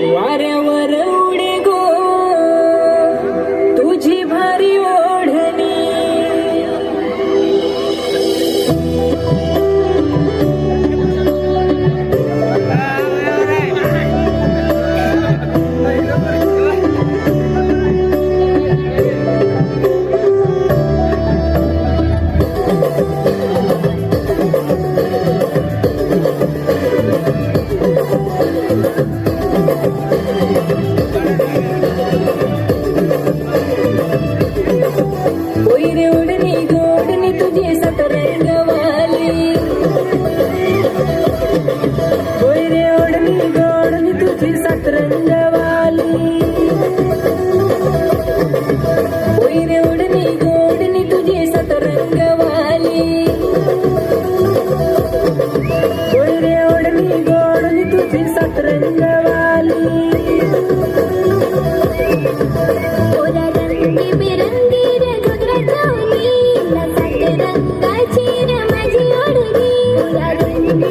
What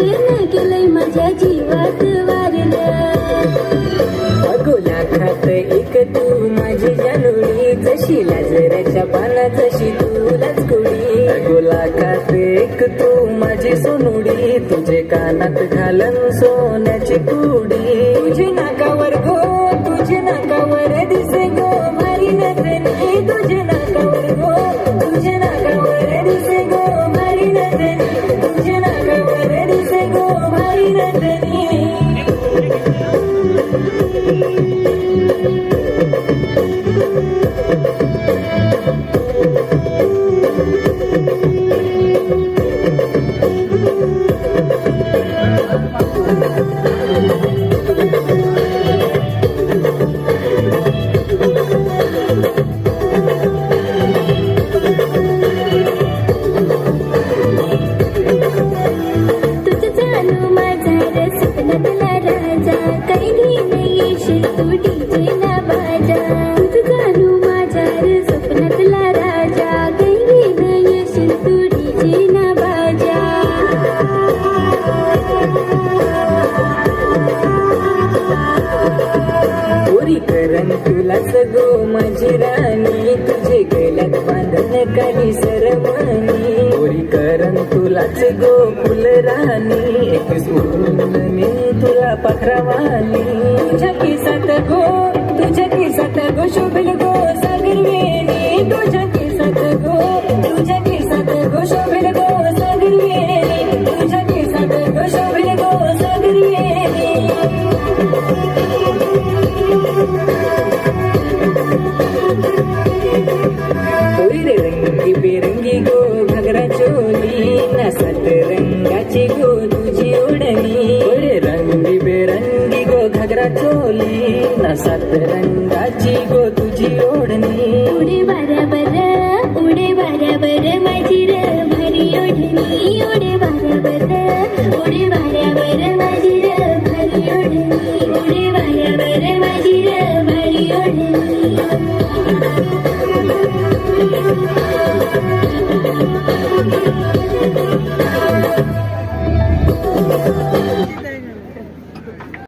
केलंय माझ्या जीवात वारलं अगोला खात एक तू माझी जानुडी जशी लाजराच्या पाना जशी तुलाच कुडी अगोला खात एक तू माझी सोनुडी तुझे कानात घालन सोन्याची कुडी करण गो माझी राणी तुझे गळ्यात बांधन काही सरमणी गोरी करण तुलाच गो फुल राणी. एक मी तुला पखरावाली. तुझ्या केसात गो तुझ्या केसात गो शोभेल गो सागर वेणी. तुझ्या केसात गो तुझ्या केसात गो शोभेल गो सागर वेणी. तुझ्या केसात गो शोभेल गो सागर वेणी. चोली नसत रंगाची गो तुझी ओढणी कोयरे रंगी बेरंगी गो घगरा चोली. नसत रंगाची गो तुझी ओढणी उडे वाऱ्यावर उडे वाऱ्यावर माझी र भारी ओढणी उडे वाऱ्यावर